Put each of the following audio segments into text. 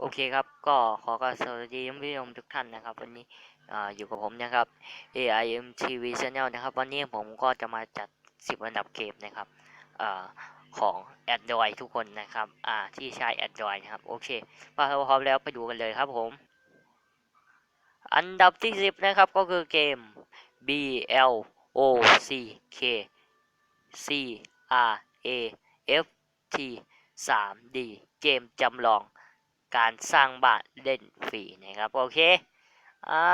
โอเคครับ ก็ขอกราบสวัสดีท่านผู้ชมทุกท่านนะครับ วันนี้ออยู่กับผมนะครับ AIM TV Channel นะครับ วันนี้ผมก็จะมาจัด 10 อันดับเกมนะครับอของ Android ทุกคนนะครับที่ใช้ Android นะครับ โอเคมาพร้อมแล้วไปดูกันเลยครับผม อันดับที่ 10 นะครับก็คือเกม B L O C K C R A F T 3D เกมจำลอง การสร้างบ้านเล่นฟรีนะครับโอเคอ่า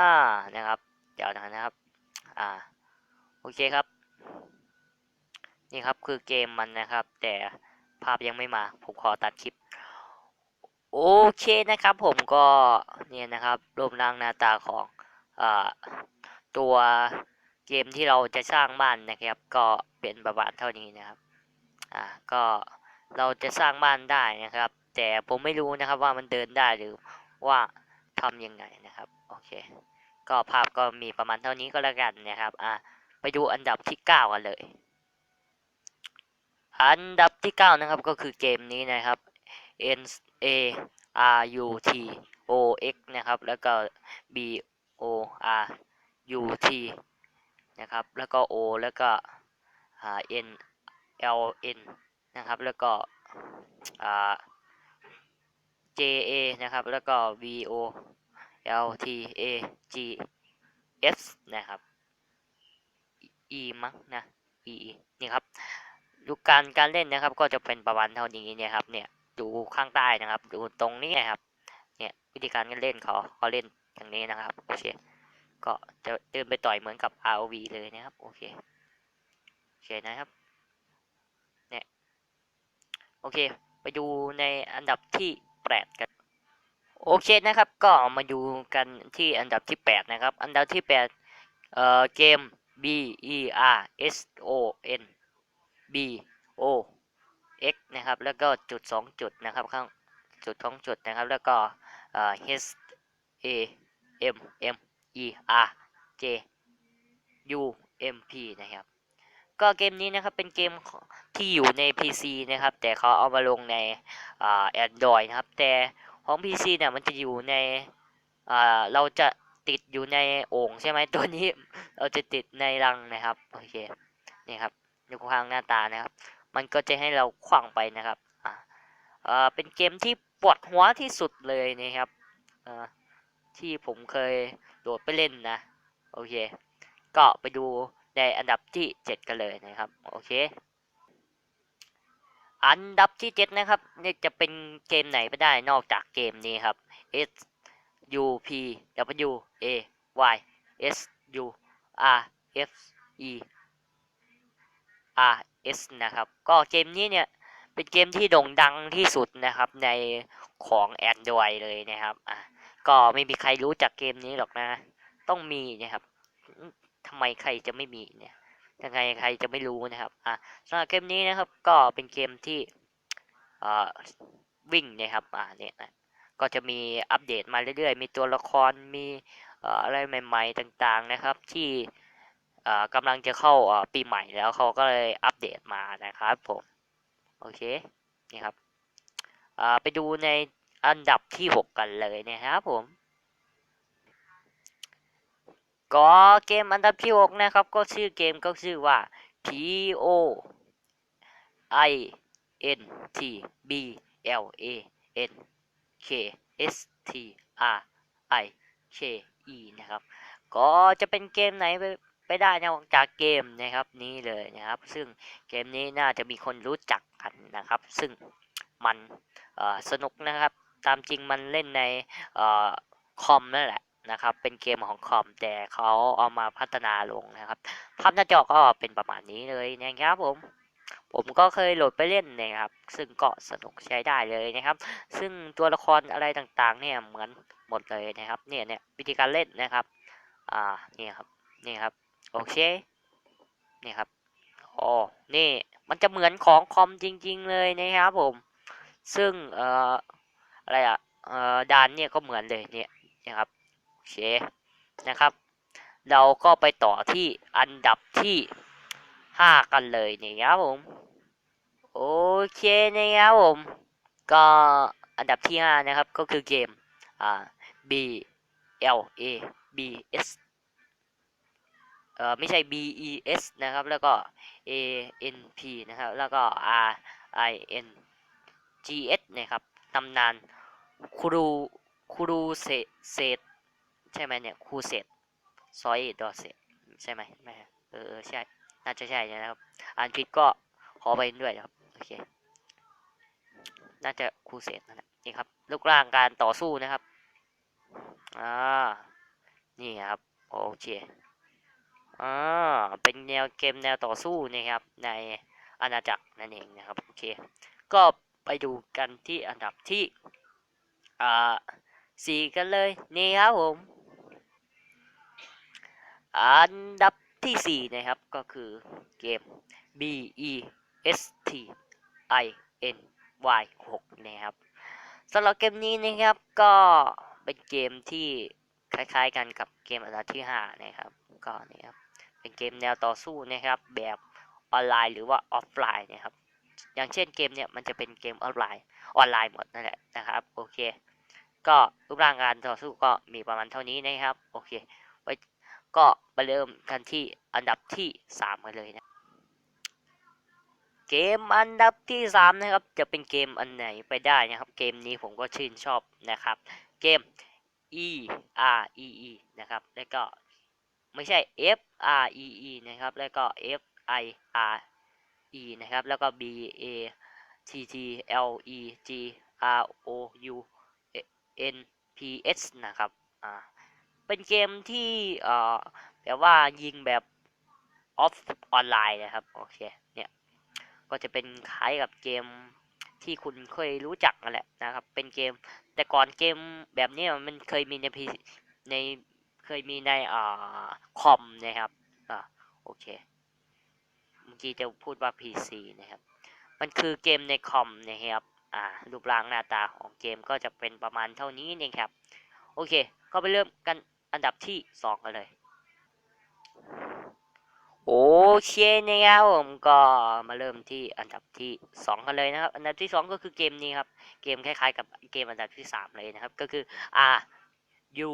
นะครับเดี๋ยวนะครับอ่าโอเคครับ นี่ครับคือเกมมันนะครับ แต่ภาพยังไม่มา ผมขอตัดคลิป โอเคนะครับผมก็เนี่ยนะครับรูปร่างหน้าตาของอ่าตัวเกมที่เราจะสร้างบ้านนะครับ ก็เป็นประมาณเท่านี้นะครับอ่าก็เราจะสร้างบ้านได้นะครับ แต่ผมไม่รู้นะครับว่ามันเดินได้หรือว่าทำยังไงนะครับ โอเค ก็ภาพก็มีประมาณเท่านี้ก็แล้วกันนะครับ อะ ไปดูอันดับที่ 9กันเลย อันดับที่ 9 นะครับก็คือเกมนี้นะครับ N A R U T O X นะครับ แล้วก็ B O R U T นะครับ แล้วก็ O แล้วก็ N L N นะครับ แล้วก็ อ่า J A นะครับ แล้วก็ V O L T A G S นะครับ E มั้งนะ E นี่ครับดูการการเล่นนะครับ ก็จะเป็นประมาณเท่านี้เนี่ยครับ เนี่ยดูข้างใต้นะครับ ดูตรงนี้นะครับ เนี่ยวิธีการการเล่นเขาเขาเล่นอย่างนี้นะครับโอเคก็จะเดินไปต่อยเหมือนกับ ROV เลยนะครับ โอเคโอเคนะครับเนี่ยโอเค ไปดูในอันดับที่ แปดกัน โอเคนะครับ ก็มาดูกันที่อันดับที่แปดนะครับ อันดับที่แปดเอ่อ เกม B E R S O N B O X นะครับ แล้วก็จุดสองจุดนะครับข้างจุดสองจุดนะครับ แล้วก็เอ่อ H A M M E R J U M P นะครับ ก็เกมนี้นะครับเป็นเกมที่อยู่ใน PC นะครับ แต่เขาเอามาลงในอ่า Android นะครับ แต่ของ PC เนี่ยมันจะอยู่ในอ่าเราจะติดอยู่ในโอ่งใช่ไหมตัวนี้ เราจะติดในรังนะครับโอเคนี่ครับดูข้างหน้าตานะครับ มันก็จะให้เราคว้างไปนะครับอ่าเป็นเกมที่ปวดหัวที่สุดเลยนะครับอ่อที่ผมเคยโหลดไปเล่นนะ โอเค ก็ไปดู ในอันดับที่เจ็ดกันเลยนะครับ โอเค อันดับที่เจ็ดนะครับ นี่จะเป็นเกมไหนไม่ได้นอกจากเกมนี้ครับ S U P W A Y S U R F E R S นะครับ ก็เกมนี้เนี่ยเป็นเกมที่โด่งดังที่สุดนะครับในของ Android เลยนะครับ อะ ก็ไม่มีใครรู้จักเกมนี้หรอกนะ ต้องมีนะครับ ทำไมใครจะไม่มีเนี่ยยังไงใครจะไม่รู้นะครับ อะสำหรับเกมนี้นะครับ ก็เป็นเกมที่เอ่อวิ่งนะครับ อ่าเนี่ยนะก็จะมีอัปเดตมาเรื่อยๆ มีตัวละคร มีเอ่ออะไรใหม่ ๆ ต่างๆนะครับ ที่เอ่อกำลังจะเข้าปีใหม่แล้วเขาก็เลยอัปเดตมานะครับผม โอเค นี่ครับอ่าไปดูในอันดับที่ 6 กันเลยนะครับผม ก็เกมอันดับที่ 6 นะครับ ก็ชื่อเกมก็ชื่อว่า P O I N T B L A N K S T R I K E นะครับ ก็จะเป็นเกมไหนไปไปได้นอกจากเกมนะครับนี้เลยนะครับ ซึ่งเกมนี้น่าจะมีคนรู้จักกันนะครับ ซึ่งมันสนุกนะครับ ตามจริงมันเล่นในออคอมนั่นแหละ นะครับ เป็นเกมของคอมแต่เขาเอามาพัฒนาลงนะครับ ภาพหน้าจอก็เป็นประมาณนี้เลยนะครับผม ผมก็เคยโหลดไปเล่นนะครับ ซึ่งก็สนุกใช้ได้เลยนะครับ ซึ่งตัวละครอะไรต่างๆ เนี่ยเหมือนหมดเลยนะครับ เนี่ยเนี่ยวิธีการเล่นนะครับ อ่า นี่ครับ นี่ครับ โอเค นี่ครับอ๋อนี่ มันจะเหมือนของคอมจริง ๆ เลยนะครับผม ซึ่ง เอ่อ อะไรอะเอ่อด่านเนี่ยก็เหมือนเลยเนี่ยนะครับ เคนะครับ เราก็ไปต่อที่อันดับที่ห้ากันเลยนะครับผม โอเคนะครับผม ก็อันดับที่ห้านะครับก็คือเกมอ่า B L A B S เอ่อไม่ใช่ B E S นะครับแล้วก็ A N P นะครับแล้วก็ R I N G S นะครับตำนานครูครูเซเซต ใช่ไหมเนี่ยครูเซตซอยดอเซตใช่ไหมไม่เออใช่น่าจะใช่นะครับอ่านผิดก็ขอไปด้วยนะครับโอเคน่าจะครูเซตนั่นแหละนี่ครับลูกร่างการต่อสู้นะครับอ่านี่ครับโอเคอ่าเป็นแนวเกมแนวต่อสู้นะครับ ในอาณาจักรนั่นเองนะครับโอเคก็ไปดูกันที่อันดับที่อ่าสี่กันเลยนี่ครับผม อันดับที่สี่นะครับ ก็คือเกม B E S T I N Y 6นะครับสำหรับเกมนี้นะครับก็เป็นเกมที่คล้ายๆกันกับเกมอันดับที่ 5 นะครับก็นี่ครับเป็นเกมแนวต่อสู้นะครับ แบบออนไลน์หรือว่าออฟไลน์นะครับ อย่างเช่นเกมเนี่ยมันจะเป็นเกมออนไลน์ออนไลน์หมดนั่นแหละนะครับโอเค ก็รูปร่างการต่อสู้ก็มีประมาณเท่านี้นะครับโอเคไว้ ก็ไปเริ่มกันที่อันดับที่ 3 กันเลยนะ เกมอันดับที่ 3 นะครับ จะเป็นเกมอันไหนไปได้นะครับ เกมนี้ผมก็ชื่นชอบนะครับ เกม E R E E นะครับ แล้วก็ไม่ใช่ F R E E นะครับ แล้วก็ F I R E นะครับ แล้วก็ B A T T L E G R O U N P S นะครับ อ่า เป็นเกมที่เอ่อแบบว่ายิงแบบออฟออนไลน์นะครับโอเคเนี่ยก็จะเป็นคล้ายกับเกมที่คุณเคยรู้จักนั่นแหละนะครับ เป็นเกมแต่ก่อนเกมแบบนี้มันเคยมีในพีในเคยมีในอ่าคอมนะครับอ่าโอเคเมื่อกี้จะพูดว่า PC นะครับ มันคือเกมในคอมนะครับอ่ารูปร่างหน้าตาของเกมก็จะเป็นประมาณเท่านี้เองครับ โอเค ก็ไปเริ่มกัน อันดับที่สองกันเลย โอเคนะครับผมก็มาเริ่มที่อันดับที่สองกันเลยนะครับ อันดับที่สองก็คือเกมนี้ครับ เกมคล้ายๆกับเกมอันดับที่สามเลยนะครับ ก็คือ R U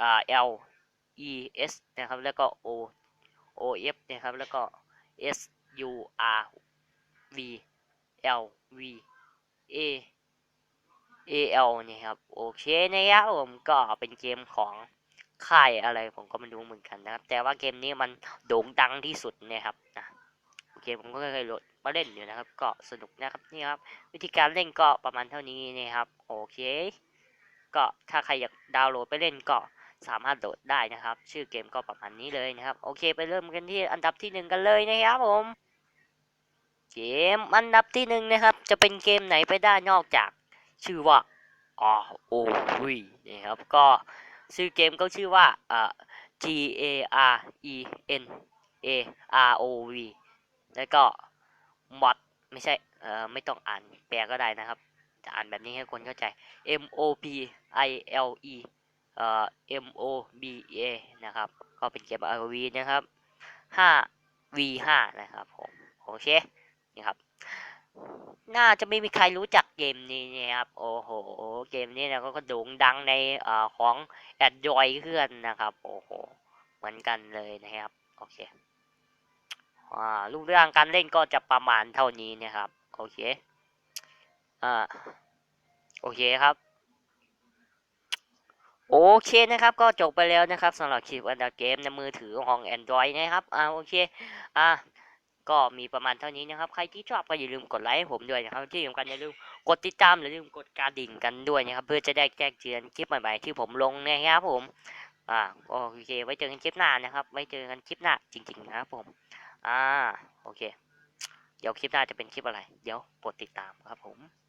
อ่า L E S นะครับ แล้วก็ O O F นะครับ แล้วก็ S U R V L V A A L เนี่ยครับ โอเคนะครับผมก็เป็นเกมของค่ายอะไรผมก็ไม่รู้เหมือนกันนะครับ แต่ว่าเกมนี้มันโด่งดังที่สุดเนี่ยครับนะโอเคผมก็เคยโหลดมาเล่นอยู่นะครับ ก็สนุกนะครับนี่ครับ วิธีการเล่นก็ประมาณเท่านี้นะครับ โอเค ก็ถ้าใครอยากดาวน์โหลดไปเล่นก็สามารถโหลดได้นะครับ ชื่อเกมก็ประมาณนี้เลยนะครับ โอเค ไปเริ่มกันที่อันดับที่หนึ่งกันเลยนะครับผม เกมอันดับที่หนึ่งนะครับ จะเป็นเกมไหนไปได้นอกจาก ชื่อว่า R O V นะครับก็ชื่อเกมก็ชื่อว่าอ่า G A R E N A R O V แล้วก็ mod ไม่ใช่เอ่อไม่ต้องอ่านแปลก็ได้นะครับ จะอ่านแบบนี้ให้คนเข้าใจ M O P I L E เอ่อ M O B A นะครับ ก็เป็นเกม ROV นะครับ5 V 5นะครับผม โอเค นี่ครับ น่าจะไม่มีใครรู้จักเกมนี้นะครับ โอ้โห เกมนี้นะก็โด่งดังในอ่อของ Android เคลื่อนนะครับ โอ้โห เหมือนกันเลยนะครับ โอเคอ่ารูปร่างการเล่นก็จะประมาณเท่านี้นะครับ โอเค อ่า โอเคครับ โอเคนะครับ ก็จบไปแล้วนะครับสำหรับคลิปอันดาเกมในมือถือของ Android นะครับ อ่า โอเค อ่า ก็มีประมาณเท่านี้นะครับ ใครที่ชอบก็อย่าลืมกดไลค์ให้ผมด้วยนะครับ ที่สำคัญอย่าลืมกดติดตามอย่าลืมกดกระดิ่งกันด้วยนะครับ เพื่อจะได้แจ้งเตือนคลิปใหม่ๆที่ผมลงนะครับผม อ่าโอเค ไว้เจอกันคลิปหน้านะครับ ไว้เจอกันคลิปหน้าจริง ๆ นะครับผม อ่า โอเค เดี๋ยวคลิปหน้าจะเป็นคลิปอะไร เดี๋ยวกดติดตามครับผม